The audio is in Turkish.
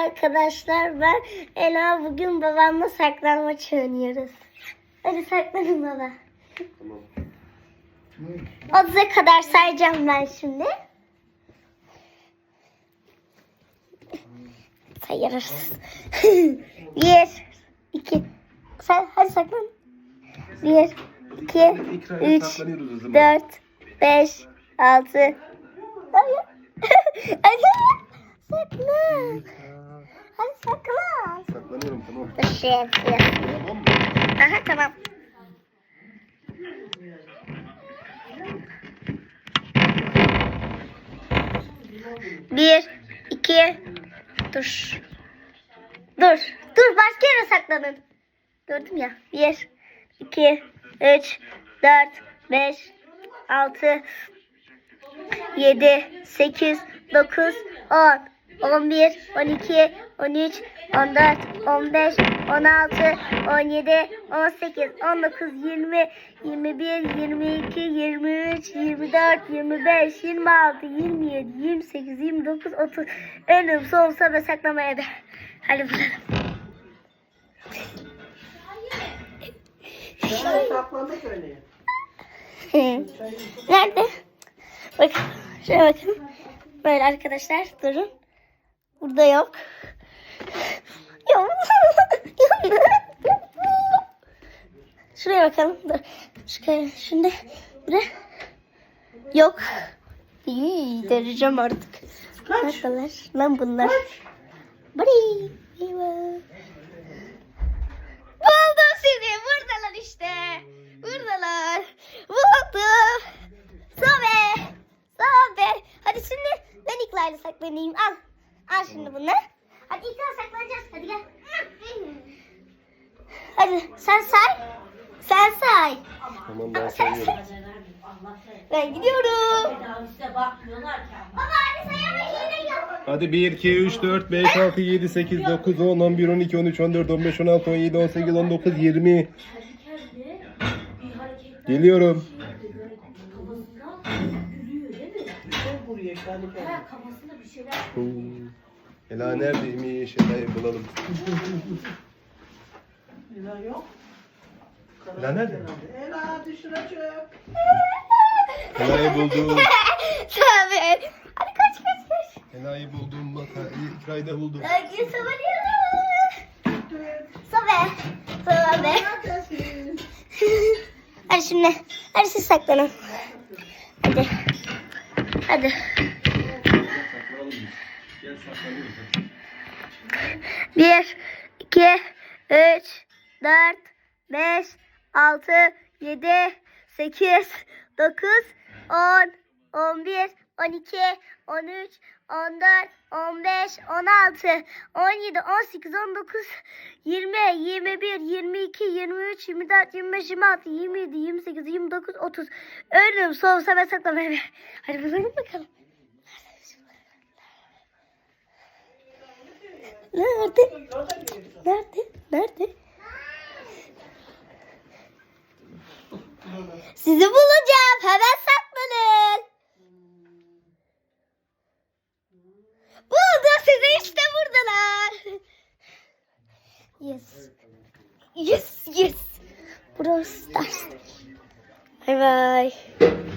arkadaşlar ben Ela bugün babamla saklanmaç oynuyoruz. Hadi saklanın baba. Tamam. 30'a kadar sayacağım ben şimdi. Sayarız. Bir, iki. Sen hadi saklan. Bir, iki, üç, dört, beş, altı. Hadi. Saklan. Hadi saklan. Saklanıyorum tamam. Dur şey yapayım. Tamam mı? Aha tamam. Bir, iki, dur. Dur, dur başka yere saklanın. Gördüm ya. Bir, iki, üç, dört, beş, altı, yedi, sekiz, dokuz, on. 11, 12, 13, 14, 15, 16, 17, 18, 19, 20, 21, 22, 23, 24, 25, 26, 27, 28, 29, 30. Önüm soğusa ve saklamaya da. Hadi bakalım. Nerede? Bakın. Şuraya bakın. Böyle arkadaşlar durun. Burada yok. Yok. Şuraya bakalım. Dur. Şuraya. Şunda. Burada. Yok. İyi. Döneceğim artık. Neredeler? Lan bunlar. Bari. Buldum seni. Buradalar işte. Buradalar. Buldum. Sobe. Sobe. Hadi şimdi ben İklal'le saklanayım. Al. Al şimdi bunu. Hadi İkla saklanacağız. Hadi gel. Hadi sen say. Sen say. Tamam ben sayıyorum. say. Ben gidiyorum. Baba hadi sayamayın. Yine gel. Hadi 1, 2, 3, 4, 5, 6, 7, 8, 9, 10, 11, 12, 13, 14, 15, 16, 17, 18, 19, 20. Kendi kendine bir hareket Geliyorum. kafasında bir şeyler Ela neredeymiş? Ela'yı bulalım. Ela yok. Ela nerede? Ela dışına çık. Ela'yı buldum. Tabii. Hadi kaç kaç kaç. Ela'yı buldum. Bak İkra'yı da buldum. Sobe. Sobe. Neredesin? Hadi şimdi. Hadi siz saklanın. Hadi. Hadi. Bir, iki, üç, dört, beş, altı, yedi, sekiz, dokuz, on, on bir, on iki, on üç, on dört, on beş, on altı, on yedi, on sekiz, on dokuz, yirmi, yirmi bir, yirmi iki, yirmi üç, yirmi dört, yirmi beş, yirmi altı, yirmi yedi, yirmi sekiz, yirmi dokuz, otuz. Önüm soğusa ben saklamaya. Hadi bulalım bakalım. Nerede? Nerede? Nerede? Sizi bulacağım. Hemen saklanın. Buldum sizi işte buradalar. Yes. Yes, yes. Burası Stars. Bye bye.